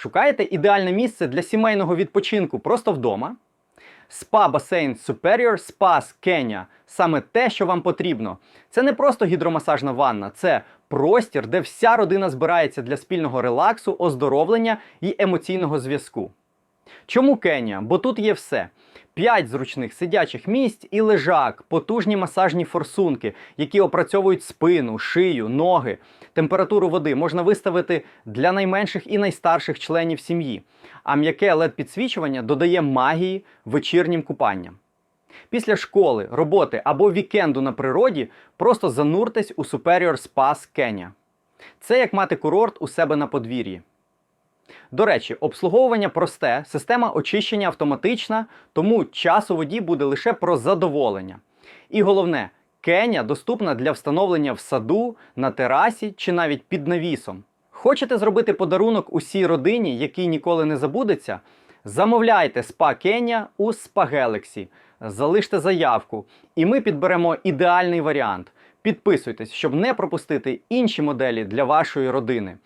Шукаєте ідеальне місце для сімейного відпочинку просто вдома? Спа басейн Superior Спас Kenya – саме те, що вам потрібно. Це не просто гідромасажна ванна, це простір, де вся родина збирається для спільного релаксу, оздоровлення і емоційного зв'язку. Чому Кенія? Бо тут є все: 5 зручних сидячих місць і лежак, потужні масажні форсунки, які опрацьовують спину, шию, ноги. Температуру води можна виставити для найменших і найстарших членів сім'ї. А м'яке led підсвічування додає магії вечірнім купанням. Після школи, роботи або вікенду на природі просто зануртесь у Superior Spas Кенія. Це як мати курорт у себе на подвір'ї. До речі, обслуговування просте, система очищення автоматична, тому час у воді буде лише про задоволення. І головне, Кеня доступна для встановлення в саду, на терасі чи навіть під навісом. Хочете зробити подарунок усій родині, який ніколи не забудеться? Замовляйте спа Кеня у Spa Galaxy. Залиште заявку, і ми підберемо ідеальний варіант. Підписуйтесь, щоб не пропустити інші моделі для вашої родини.